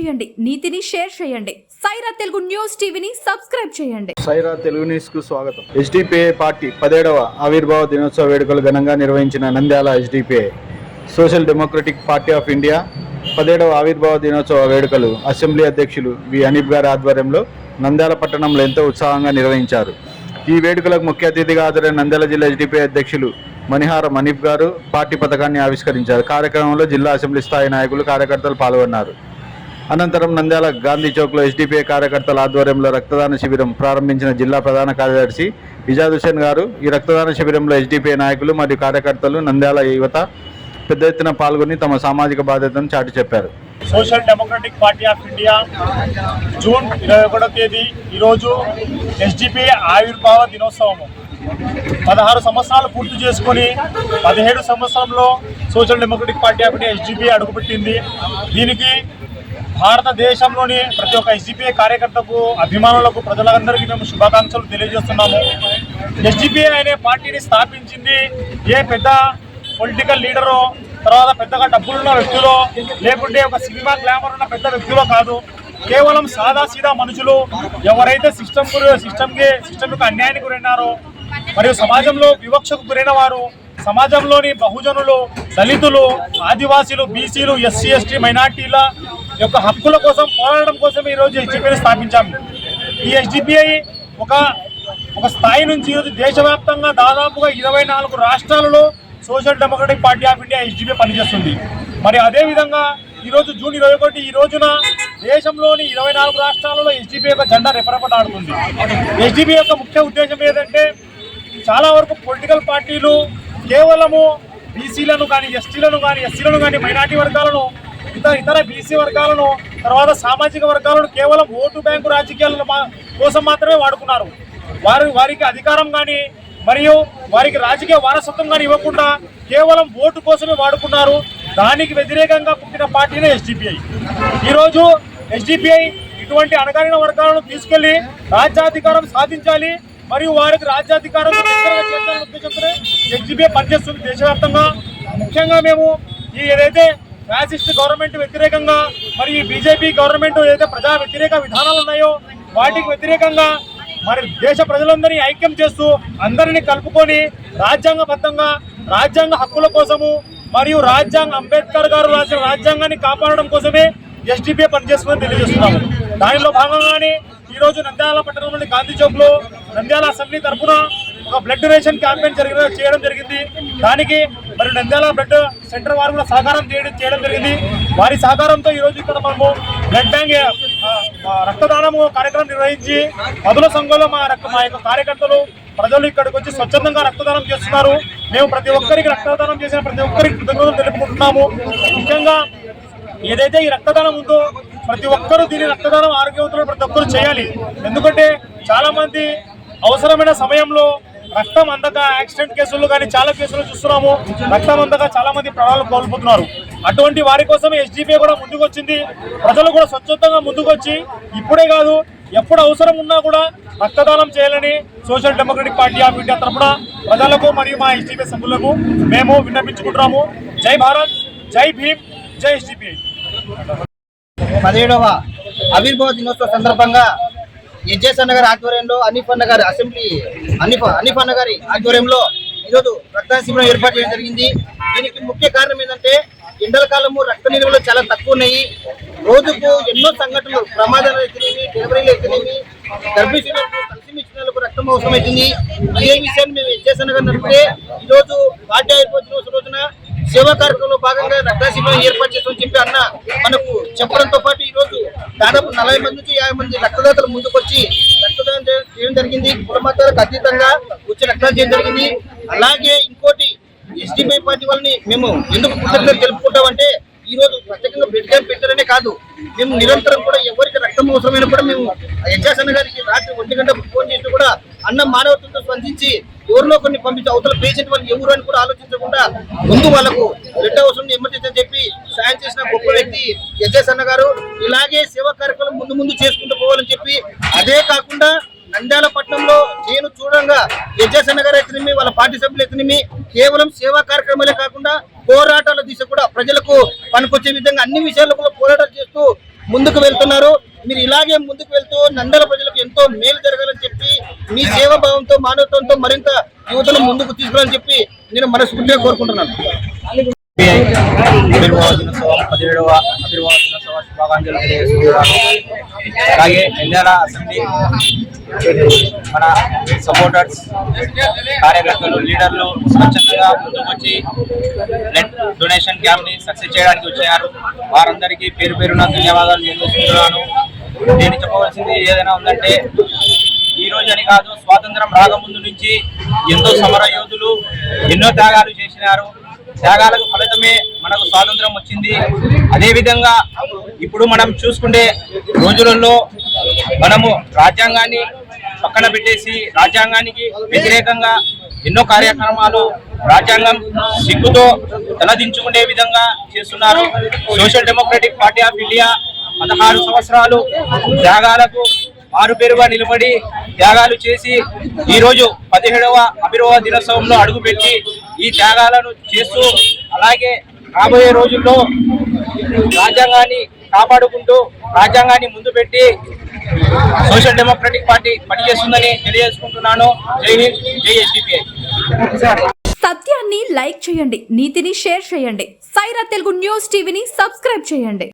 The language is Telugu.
చేయండి నీతిని షేర్ చేయండి. సైరా తెలుగు న్యూస్ టీవీని సబ్స్క్రైబ్ చేయండి. సైరా తెలుగు న్యూస్కు స్వాగతం. ఎస్డిపిఐ పార్టీ పదేడవ ఆవిర్భావ దినోత్సవ వేడుకలు ఘనంగా నిర్వహించిన Nandyal SDPI social democratic party of India పదేడవ ఆవిర్భావ దినోత్సవ వేడుకలు అసెంబ్లీ అధ్యక్షులు వి అనీఫ్ గారి ఆధ్వర్యంలో నంద్యాల పట్టణంలో ఎంతో ఉత్సాహంగా నిర్వహించారు. ఈ వేడుకలకు ముఖ్య అతిథిగా హాజరైన నంద్యాల జిల్లా ఎస్డిపిఐ అధ్యక్షులు మణిహార మనీఫ్ గారు పార్టీ పథకాన్ని ఆవిష్కరించారు. కార్యక్రమంలో జిల్లా అసెంబ్లీ స్థాయి నాయకులు కార్యకర్తలు పాల్గొన్నారు. అనంతరం నంద్యాల గాంధీ చౌక్లో ఎస్డిపిఐ కార్యకర్తల ఆధ్వర్యంలో రక్తదాన శిబిరం ప్రారంభించిన జిల్లా ప్రధాన కార్యదర్శి ఇజాద్ హుసేన్ గారు. ఈ రక్తదాన శిబిరంలో ఎస్డిపిఐ నాయకులు మరియు కార్యకర్తలు నంద్యాల యువత పెద్ద ఎత్తున పాల్గొని తమ సామాజిక బాధ్యతను చాటి చెప్పారు. Social democratic party of India June ఇరవై ఒకటో తేదీ ఈరోజు ఎస్డిపి ఆవిర్భావ దినోత్సవము. పదహారు సంవత్సరాలు పూర్తి చేసుకొని పదిహేడు సంవత్సరంలో social democratic party of India SDP అడుగుపెట్టింది. దీనికి భారతదేశంలోని ప్రతి ఒక్క ఎస్డిపిఐ కార్యకర్తకు అభిమానులకు ప్రజలందరికీ మేము శుభాకాంక్షలు తెలియజేస్తున్నాము. ఎస్డిపిఐ అనే పార్టీని స్థాపించింది ఏ పెద్ద పొలిటికల్ లీడరో తర్వాత పెద్దగా డబ్బులున్న వ్యక్తులు లేకుంటే ఒక సినిమా గ్లామర్ ఉన్న పెద్ద వ్యక్తులు కాదు. కేవలం సాదా సీదా మనుషులు ఎవరైతే సిస్టమ్ సిస్టమ్కి సిస్టమ్కి అన్యాయానికి గురైనారో మరియు సమాజంలో వివక్షకు గురైన వారు సమాజంలోని బహుజనులు దళితులు ఆదివాసీలు బీసీలు ఎస్సీ ఎస్టీ మైనార్టీల యొక్క హక్కుల కోసం పోరాడడం కోసం ఈరోజు హెచ్డిపిఐని స్థాపించాము ఈ హెచ్డిపిఐ ఒక ఒక స్థాయి నుంచి ఈరోజు దేశవ్యాప్తంగా దాదాపుగా ఇరవై నాలుగు రాష్ట్రాలలో social democratic party of India HDPI పనిచేస్తుంది. మరి అదేవిధంగా ఈరోజు జూన్ ఇరవై ఒకటి ఈ రోజున దేశంలోని ఇరవై నాలుగు రాష్ట్రాలలో హెచ్డిపిఐ యొక్క జెండా రెపరెపలాడుతుంది. హెచ్డిపిఐ యొక్క ముఖ్య ఉద్దేశం ఏదంటే చాలా వరకు పొలిటికల్ పార్టీలు కేవలము బీసీలను కానీ ఎస్టీలను కానీ ఎస్సీలను కానీ మైనార్టీ వర్గాలను ఇతర ఇతర బీసీ వర్గాలను తర్వాత సామాజిక వర్గాలను కేవలం ఓటు బ్యాంకు రాజకీయాల కోసం మాత్రమే వాడుకున్నారు. వారి వారికి అధికారం కానీ మరియు వారికి రాజకీయ వారసత్వం కానీ ఇవ్వకుండా కేవలం ఓటు కోసమే వాడుకున్నారు. దానికి వ్యతిరేకంగా పుట్టిన పార్టీనే ఎస్డిపిఐ. ఈరోజు ఎస్డిపిఐ ఇటువంటి అణగారిన వర్గాలను తీసుకెళ్ళి రాజ్యాధికారం సాధించాలి మరియు వారికి రాజ్యాధికారం దగ్గరగా చేర్చాలనే ఎస్డిపిఐ పనిచేస్తుంది దేశవ్యాప్తంగా. ముఖ్యంగా మేము ఈ ఏదైతే ఫ్యాసిస్ట్ గవర్నమెంట్ వ్యతిరేకంగా మరి ఈ బీజేపీ గవర్నమెంట్ ఏదైతే ప్రజా వ్యతిరేక విధానాలు ఉన్నాయో వాటికి వ్యతిరేకంగా మరి దేశ ప్రజలందరినీ ఐక్యం చేస్తూ అందరినీ కలుపుకొని రాజ్యాంగబద్ధంగా రాజ్యాంగ హక్కుల కోసము మరియు రాజ్యాంగ అంబేద్కర్ గారు రాసిన రాజ్యాంగాన్ని కాపాడడం కోసమే ఎస్డిపిఏ పనిచేస్తుందని తెలియజేస్తున్నాము. దానిలో భాగంగానే ఈరోజు నంద్యాల పట్టణంలోని గాంధీ చౌక్లో నంద్యాల అసెంబ్లీ తరఫున ఒక బ్లడ్ డొనేషన్ క్యాంపెయిన్ జరిగిన చేయడం జరిగింది. దానికి మరి నంద్యాల బ్లడ్ సెంటర్ వారు కూడా సహకారం చేయడం చేయడం జరిగింది. వారి సహకారంతో ఈ రోజు ఇక్కడ మనము బ్లడ్ బ్యాంక్ రక్తదానము కార్యక్రమం నిర్వహించి మధుల సంఘంలో మా రక్త మా యొక్క కార్యకర్తలు ప్రజలు ఇక్కడికి వచ్చి స్వచ్ఛందంగా రక్తదానం చేస్తున్నారు. మేము ప్రతి ఒక్కరికి రక్తదానం చేసిన ప్రతి ఒక్కరికి కృతజ్ఞతలు తెలుపుకుంటున్నాము. ముఖ్యంగా ఏదైతే ఈ రక్తదానం ఉందో ప్రతి ఒక్కరూ దీని రక్తదానం ఆరోగ్యవంతులు ప్రతి ఒక్కరు చేయాలి. ఎందుకంటే చాలామంది అవసరమైన సమయంలో రక్తం అందక యాక్సిడెంట్ కేసులు కానీ చాలా కేసులు చూస్తున్నాము. రక్తం అందక చాలా మంది ప్రాణాలు కోల్పోతున్నారు. అటువంటి వారి కోసం ఎస్డిపిఐ కూడా ముందుకు వచ్చింది ప్రజలు కూడా స్వచ్ఛందంగా ముందుకు వచ్చి ఇప్పుడే కాదు ఎప్పుడు అవసరం ఉన్నా కూడా రక్తదానం చేయాలని social democratic party of India తరఫున ప్రజలకు మరియు మా ఎస్డిపిఐ సభ్యులకు మేము విన్నపించుకుంటున్నాము. జై భారత్ జై భీమ్ జై ఎస్డిపిఐ పదిహేడవ ఆవిర్భావ దినోత్సవ సందర్భంగా ఎస్జేస్ అన్న గారి ఆధ్వర్యంలో అనీఫ్ అన్న గారి అసెంబ్లీ అనిఫ్ అనీఫ్ అన్న గారి ఆధ్వర్యంలో ఈరోజు రక్తదాన శిబిరం ఏర్పాటు చేయడం జరిగింది. దీనికి ముఖ్య కారణం ఏంటంటే ఎండల కాలము రక్త నిల్వలు చాలా తక్కువ ఉన్నాయి. రోజుకు ఎన్నో సంఘటనలు ప్రమాదాలు ఎత్తినేవి డెలివరీలు ఎత్తినేవి గర్భిణీలకు కలిసిమిచ్చినలకు రక్తం అవసరమవుతుంది. అదే విషయాన్ని మేము ఎస్జేస్ అన్న గారు నడిపితే ఈరోజు పార్టీ ఏర్పాటు దినోత్సవం రోజున సేవా కార్యక్రమంలో భాగంగా రక్త శిబిరం ఏర్పాటు చేస్తామని చెప్పి అన్న మనకు చెప్పడంతో పాటు ఈ రోజు దాదాపు నలభై మంది నుంచి యాభై మంది రక్తదాతలు ముందుకొచ్చి రక్తదానం చేయడం జరిగింది. కులమతాలకు అతీతంగా వచ్చి రక్తదానం చేయడం జరిగింది. అలాగే ఇంకోటి ఎస్డిపిఐ పార్టీ వాళ్ళని మేము ఎందుకు కృతజ్ఞతలు తెలుపుకుంటామంటే ఈ రోజు ప్రత్యేకంగా బ్లడ్ క్యాంప్ పెట్టారనే కాదు. మేము నిరంతరం కూడా ఎవరికి రక్తం అవసరమైన కూడా మేము యజ్జాస్ గారికి రాత్రి ఒంటి గంట ఫోన్ చేసి కూడా అన్న మానవత్వంతో స్పందించి ఎవరిలో కొన్ని పంపించి అవతల పేషెంట్ వాళ్ళు ఎవరు అని కూడా ఆలోచించకుండా ముందు వాళ్ళకు బ్లడ్ అవసరం ఎమర్జెన్సీ అని చెప్పి సాయం చేసిన గొప్ప వ్యక్తి యజ్జాస్ అన్న గారు. ఇలాగే సేవా కార్యక్రమం ముందు ముందు చేసుకుంటూ పోవాలని చెప్పి అదే కాకుండా నంద్యాల పట్టణంలో నేను చూడంగా యజ్జాసన్న గారు అయితేనేమి వాళ్ళ పార్టీ సభ్యులు అయితేనేమి కేవలం సేవా కార్యక్రమాలే కాకుండా పోరాటాల దిశ కూడా ప్రజలకు పనికొచ్చే విధంగా అన్ని విషయాల్లో కూడా పోరాటాలు చేస్తూ ముందుకు వెళ్తున్నారు. మీరు ఇలాగే ముందుకు వెళ్తూ నందల ప్రజలకు ఎంతో మేలు జరగాలని చెప్పి మీ సేవాభావంతో మానవత్వంతో మరింత యువతను ముందుకు తీసుకురాలని చెప్పి నేను మనస్ఫూర్తిగా కోరుకుంటున్నాను. పదిహేడవ దినోత్సవ శుభాకాంక్షలు తెలియజేస్తున్నాను అలాగే నంద్యాల అసెంబ్లీ మన సపోర్టర్స్ కార్యకర్తలు లీడర్లు స్వచ్ఛందంగా ముందుకొచ్చి బ్లడ్ డొనేషన్ క్యాంప్ని సక్సెస్ చేయడానికి వచ్చారు. వారందరికీ పేరు పేరున ధన్యవాదాలు తెలియజేస్తున్నాను నేను చెప్పవలసింది ఏదైనా ఉందంటే ఈ రోజు అని కాదు స్వాతంత్రం రాకముందు నుంచి ఎంతో సమర యోధులు ఎన్నో త్యాగాలు చేసినారు. త్యాగాలకు ఫలితమే మనకు స్వాతంత్రం వచ్చింది. అదేవిధంగా ఇప్పుడు మనం చూసుకుంటే రోజులలో మనము రాజ్యాంగాన్ని పక్కన పెట్టేసి రాజ్యాంగానికి వ్యతిరేకంగా ఎన్నో కార్యక్రమాలు రాజ్యాంగం సిగ్గుతో తలదించుకునే విధంగా చేస్తున్నారు. Social democratic party of India పదహారు సంవత్సరాలు త్యాగాలకు ఆరు పేరుగా నిలబడి త్యాగాలు చేసి ఈరోజు పదిహేడవ అభిరవ దినోత్సవంలో అడుగుపెట్టి ఈ త్యాగాలను చేస్తూ అలాగే రాబోయే రోజుల్లో రాజ్యాంగాన్ని కాపాడుకుంటూ రాజ్యాంగాన్ని ముందు పెట్టి సోషల్ డెమోక్రటిక్ పార్టీ పనిచేస్తుందని తెలియజేసుకుంటున్నాను. జై హింద్ జై ఎస్డిపిఐ. సత్యాన్ని లైక్ చేయండి నీతిని షేర్ చేయండి. సైరా తెలుగు న్యూస్ టీవీని సబ్స్క్రైబ్ చేయండి.